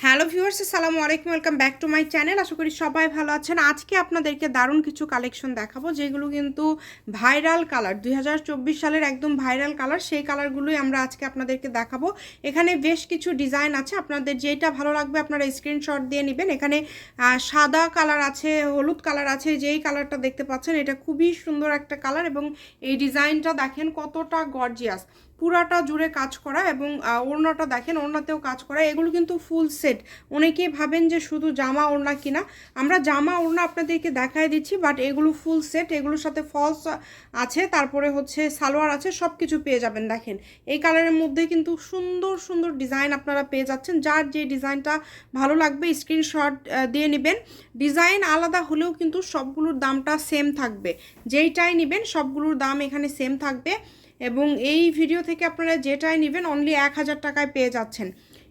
have hello viewers, আসসালামু আলাইকুম, welcome back to my channel. আশা করি সবাই ভালো আছেন। আজকে আপনাদেরকে দারুণ কিছু কালেকশন দেখাবো, যেগুলো কিন্তু ভাইরাল কালার, দুই হাজার চব্বিশ সালের একদম ভাইরাল কালার, সেই কালারগুলোই আমরা আজকে আপনাদেরকে দেখাবো। এখানে বেশ কিছু ডিজাইন আছে, আপনাদের যেটা ভালো লাগবে আপনারা স্ক্রিনশট দিয়ে নেবেন। এখানে সাদা কালার আছে, হলুদ কালার আছে, যেই কালারটা দেখতে পাচ্ছেন, এটা খুবই সুন্দর একটা কালার এবং এই ডিজাইনটা দেখেন কতটা গর্জিয়াস। পুরাটা জুড়ে কাজ করা এবং ওড়নাটা দেখেন, ওড়নাতেও কাজ করা, এগুলো কিন্তু ফুল সেট। অনেকেই ভাবেন যে শুধু জামা ওড়না কিনা। আমরা জামা ওড়না আপনাদেরকে দেখাই দিচ্ছি বাট এগুলো ফুল সেট এগুলোর সাথে ফলস আছে, তারপরে হচ্ছে সালোয়ার আছে সব কিছু পেয়ে যাবেন, দেখেন। এই কালারের মধ্যে কিন্তু সুন্দর সুন্দর ডিজাইন আপনারা পেয়ে যাচ্ছেন। যার যে ডিজাইনটা ভালো লাগবে স্ক্রিনশট দিয়ে নেবেন। ডিজাইন আলাদা হলেও কিন্তু সবগুলোর দামটা সেম থাকবে। যেইটাই নেবেন, সবগুলোর দাম এখানে সেম থাকবে। এবং এই ভিডিও থেকে আপনারা যেটাই নেবেন অনলি এক হাজার টাকায় পেয়ে যাচ্ছেন।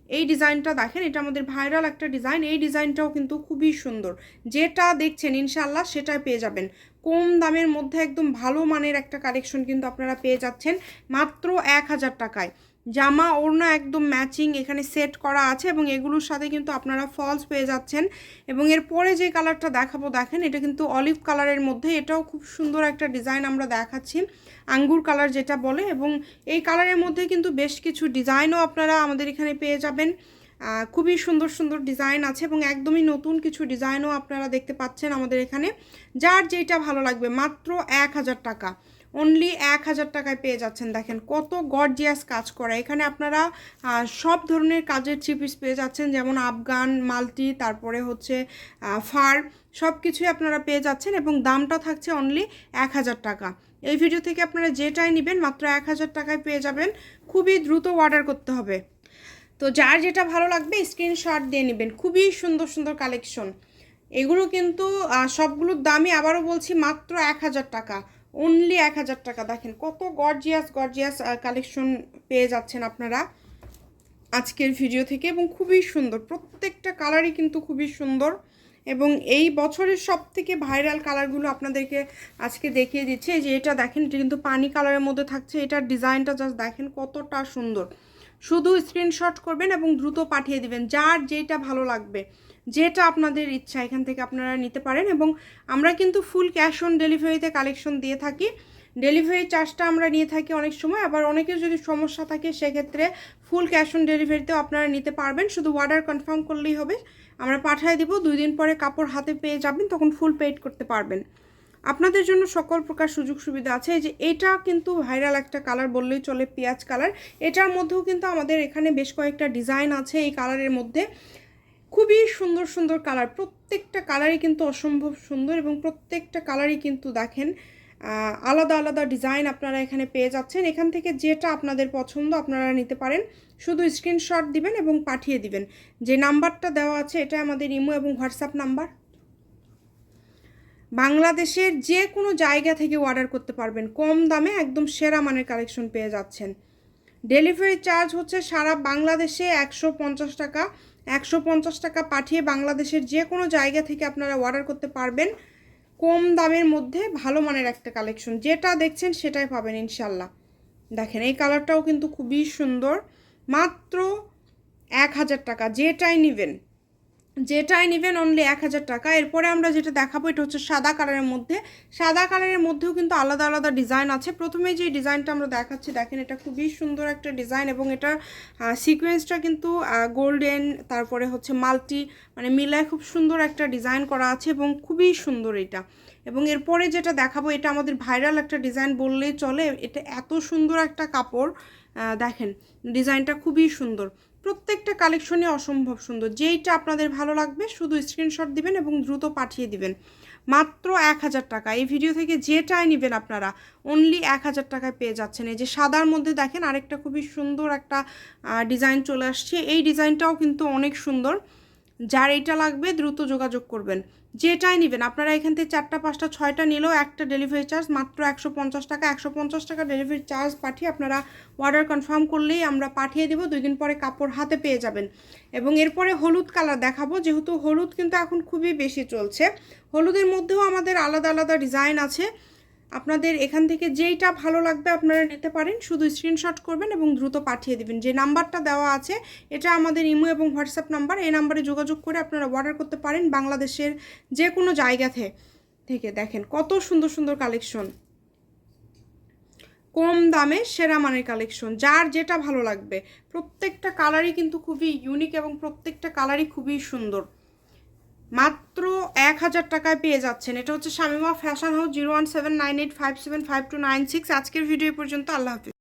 এই ডিজাইনটা দেখেন, এটা আমাদের ভাইরাল একটা ডিজাইন, এই ডিজাইনটাও কিন্তু খুবই সুন্দর। যেটা দেখছেন ইনশাল্লাহ সেটাই পেয়ে যাবেন। কম দামের মধ্যে একদম ভালো মানের একটা কালেকশন কিন্তু আপনারা পেয়ে যাচ্ছেন মাত্র এক হাজার টাকায়। জামা, ওড়না একদম ম্যাচিং এখানে সেট করা আছে এবং এগুলোর সাথে কিন্তু আপনারা ফলস পেয়ে যাচ্ছেন। এবং এর পরে যে কালারটা দেখাবো, দেখেন এটা কিন্তু অলিভ কালারের মধ্যে। এটাও খুব সুন্দর একটা ডিজাইন আমরা দেখাচ্ছি, আঙ্গুর কালার যেটা বলে। এবং এই কালারের মধ্যে কিন্তু বেশ কিছু ডিজাইনও আপনারা আমাদের এখানে পেয়ে যাবেন। খুবই সুন্দর সুন্দর ডিজাইন আছে এবং একদমই নতুন কিছু ডিজাইনও আপনারা দেখতে পাচ্ছেন আমাদের এখানে। যার যেটা ভালো লাগবে, মাত্র এক হাজার টাকা। অনলি এক হাজার টাকায় পেয়ে যাচ্ছেন। দেখেন কত গর্জিয়াস কাজ করা। এখানে আপনারা সব ধরনের কাজের থ্রি পিস পেয়ে যাচ্ছেন। যেমন আফগান মাল্টি তারপরে হচ্ছে ফার সব কিছুই আপনারা পেয়ে যাচ্ছেন এবং দামটা থাকছে অনলি এক হাজার টাকা। এই ভিডিও থেকে আপনারা যেটাই নেবেন, মাত্র এক হাজার টাকায় পেয়ে যাবেন। খুবই দ্রুত অর্ডার করতে হবে। তো যার যেটা ভালো লাগবে স্ক্রিনশট দিয়ে নেবেন। খুবই সুন্দর সুন্দর কালেকশন এগুলো কিন্তু সবগুলোর দামই আবারও বলছি মাত্র এক হাজার টাকা। অনলি এক হাজার টাকা, দেখেন কত গর্জিয়াস গর্জিয়াস কালেকশন পেয়ে যাচ্ছেন আপনারা আজকের ভিডিও থেকে এবং খুবই সুন্দর। প্রত্যেকটা কালারই কিন্তু খুবই সুন্দর এবং এই বছরের সব থেকে ভাইরাল কালারগুলো আপনাদেরকে আজকে দেখিয়ে দিচ্ছে। যে এটা দেখেন, এটা কিন্তু পানি কালারের মধ্যে থাকছে, এটার ডিজাইনটা জাস্ট দেখেন কতটা সুন্দর। শুধু স্ক্রিনশট করবেন এবং দ্রুত পাঠিয়ে দিবেন, যার যেটা ভালো লাগবে। যেটা আপনাদের ইচ্ছা, এখান থেকে আপনারা নিতে পারেন এবং আমরা কিন্তু ফুল ক্যাশ অন ডেলিভারিতে কালেকশন দিয়ে থাকি। ডেলিভারি চার্জটা আমরা নিয়ে থাকি অনেক সময়, আবার অনেকের যদি সমস্যা থাকে, সেক্ষেত্রে ফুল ক্যাশ অন ডেলিভারিতেও আপনারা নিতে পারবেন। শুধু অর্ডার কনফার্ম করলেই হবে। আমরা পাঠিয়ে দিব, দুই দিন পরে কাপড় হাতে পেয়ে যাবেন, তখন ফুল পেড করতে পারবেন। আপনাদের জন্য সকল প্রকার সুযোগ সুবিধা আছে। যে, এটা কিন্তু ভাইরাল একটা কালার বললেই চলে, পেঁয়াজ কালার এটার মধ্যেও কিন্তু আমাদের এখানে বেশ কয়েকটা ডিজাইন আছে এই কালারের মধ্যে। খুবই সুন্দর সুন্দর কালার প্রত্যেকটা কালারই কিন্তু অসম্ভব সুন্দর এবং প্রত্যেকটা কালারই কিন্তু দেখেন আলাদা আলাদা ডিজাইন আপনারা এখানে পেয়ে যাচ্ছেন। এখান থেকে যেটা আপনাদের পছন্দ আপনারা নিতে পারেন। শুধু স্ক্রিনশট দিবেন এবং পাঠিয়ে দিবেন। যে নাম্বারটা দেওয়া আছে, এটা আমাদের ইমো এবং হোয়াটসঅ্যাপ নাম্বার। বাংলাদেশের যে কোনো জায়গা থেকে অর্ডার করতে পারবেন। কম দামে একদম সেরা মানের কালেকশন পেয়ে যাচ্ছেন। ডেলিভারি চার্জ হচ্ছে সারা বাংলাদেশে একশো পঞ্চাশ টাকা। একশো পঞ্চাশ টাকা পাঠিয়ে বাংলাদেশের যে কোনো জায়গা থেকে আপনারা অর্ডার করতে পারবেন। কম দামের মধ্যে ভালো মানের একটা কালেকশন যেটা দেখছেন সেটাই পাবেন ইনশাল্লাহ দেখেন, এই কালারটাও কিন্তু খুবই সুন্দর। মাত্র এক হাজার টাকা, যেটাই নেবেন। যেটাই নেবেন অনলি এক হাজার টাকা। এরপরে আমরা যেটা দেখাবো, এটা হচ্ছে সাদা কালারের মধ্যে। সাদা কালারের মধ্যেও কিন্তু আলাদা আলাদা ডিজাইন আছে। প্রথমে যে ডিজাইনটা আমরা দেখাচ্ছি, দেখেন এটা খুবই সুন্দর একটা ডিজাইন এবং এটার সিকোয়েন্সটা কিন্তু গোল্ডেন তারপরে হচ্ছে মাল্টি মানে মিলায় খুব সুন্দর একটা ডিজাইন করা আছে এবং খুবই সুন্দর এটা। এবং এরপরে যেটা দেখাবো, এটা আমাদের ভাইরাল একটা ডিজাইন বললেই চলে, এটা এত সুন্দর একটা কাপড় দেখেন, ডিজাইনটা খুবই সুন্দর। প্রত্যেকটা কালেকশনই অসম্ভব সুন্দর। যেইটা আপনাদের ভালো লাগবে, শুধু স্ক্রিনশট দিবেন এবং দ্রুত পাঠিয়ে দিবেন। মাত্র এক হাজার টাকা। এই ভিডিও থেকে যেটাই নেবেন আপনারা অনলি এক হাজার টাকায় পেয়ে যাচ্ছেন। এই যে সাদার মধ্যে দেখেন, আরেকটা খুবই সুন্দর একটা ডিজাইন চলে আসছে। এই ডিজাইনটাও কিন্তু অনেক সুন্দর। যার এইটা লাগবে দ্রুত যোগাযোগ করবেন। যেটাই নেবেন, আপনারা এখান থেকে চারটা, পাঁচটা, ছয়টা নিলেও একটা ডেলিভারি চার্জ মাত্র একশো পঞ্চাশ টাকা, একশো পঞ্চাশ টাকা ডেলিভারি চার্জ পাঠিয়ে আপনারা অর্ডার কনফার্ম করলেই আমরা পাঠিয়ে দেবো দুই দিন পরে কাপড় হাতে পেয়ে যাবেন। এবং এরপরে হলুদ কালার দেখাবো, যেহেতু হলুদ কিন্তু এখন খুবই বেশি চলছে। হলুদের মধ্যেও আমাদের আলাদা আলাদা ডিজাইন আছে। আপনাদের এখান থেকে যেইটা ভালো লাগবে আপনারা নিতে পারেন। শুধু স্ক্রিনশট করবেন এবং দ্রুত পাঠিয়ে দিবেন। যে নাম্বারটা দেওয়া আছে, এটা আমাদের ইমো এবং হোয়াটসঅ্যাপ নাম্বার। এই নাম্বারে যোগাযোগ করে আপনারা অর্ডার করতে পারেন বাংলাদেশের যে কোনো জায়গাতে থেকে। দেখেন কত সুন্দর সুন্দর কালেকশন কম দামে সেরা মানের কালেকশন যার যেটা ভালো লাগবে। প্রত্যেকটা কালারই কিন্তু খুবই ইউনিক এবং প্রত্যেকটা কালারই খুবই সুন্দর। মাত্র এক হাজার টাকায় পেয়ে যাচ্ছেন। এটা হচ্ছে Shamima fashion house zero one seven nine eight five seven five two nine six. আজকের ভিডিও পর্যন্ত। আল্লাহ হাফিজ।